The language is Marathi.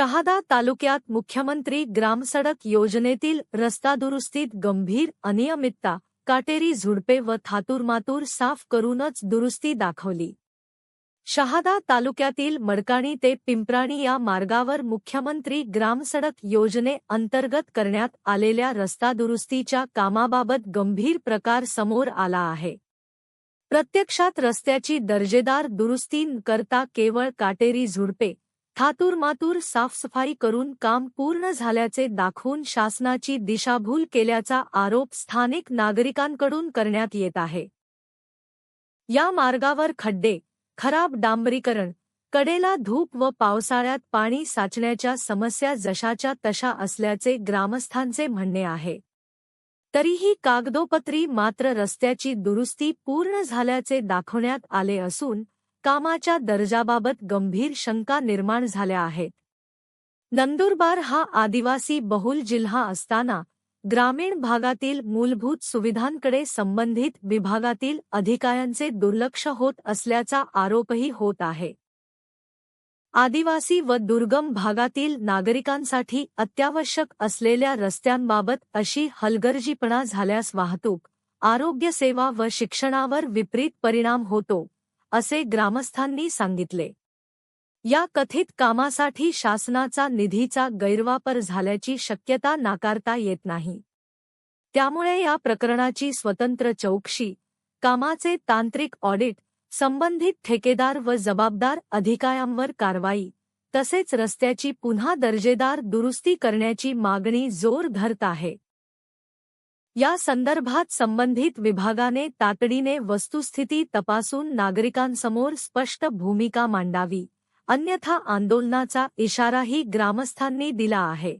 शहादा तालुक्यात मुख्यमंत्री ग्रामसडक योजनेतील रस्ता दुरुस्तीत गंभीर अनियमितता काटेरी झुडपे व थातूरमातूर साफ करूनच दुरुस्ती दाखवली. शहादा तालुक्यातील मडकाणी ते पिंपराणी या मार्गावर मुख्यमंत्री ग्रामसडक योजने अंतर्गत करण्यात आलेल्या रस्ता दुरुस्तीच्या कामाबाबत गंभीर प्रकार समोर आला आहे. प्रत्यक्षात रस्त्याची दर्जेदार दुरुस्ती करता केवळ काटेरी झुडपे थातूरमातूर साफसफाई करून काम पूर्ण झाल्याचे दाखवून शासनाची दिशाभूल केल्याचा आरोप स्थानिक नागरिकांकडून करण्यात येत आहे. या मार्गावर खड्डे खराब डांबरीकरण कडेला धूप व पावसाळ्यात पाणी साचण्याच्या समस्या जशाच्या तशा असल्याचे ग्रामस्थांचे म्हणणे आहे. तरीही कागदोपत्री मात्र रस्त्याची दुरुस्ती पूर्ण झाल्याचे दाखवण्यात आले असून कामाच्या दर्जाबाबत गंभीर शंका निर्माण झाल्या आहेत. नंदुरबार हा आदिवासी बहुल जिल्हा असताना ग्रामीण भागातील मूलभूत सुविधांकडे संबंधित विभागातील अधिकाऱ्यांचे दुर्लक्ष होत असल्याचा आरोपही होत आहे. आदिवासी व दुर्गम भागातील नागरिकांसाठी अत्यावश्यक असलेल्या रस्त्यांबाबत अशी हलगर्जीपणा झाल्यास वाहतूक आरोग्यसेवा व शिक्षणावर विपरीत परिणाम होतो. असे ग्रामस्थांनी सांगितले. या कथित कामासाठी शासनाचा निधीचा गैरवापर झाल्याची शक्यता नाकारता येत नाही. त्यामुळे या प्रकरणाची स्वतंत्र चौकशी कामाचे तांत्रिक ऑडिट संबंधित ठेकेदार व जबाबदार अधिकाऱ्यांवर कारवाई तसेच रस्त्याची पुन्हा दर्जेदार दुरुस्ती करण्याची मागणी जोर धरत आहे. या संदर्भात संबंधित विभागाने तातडीने वस्तुस्थिती तपासून नागरिकांसमोर स्पष्ट भूमिका मांडावी. अन्यथा आंदोलनाचा इशाराही ग्रामस्थांनी दिला आहे.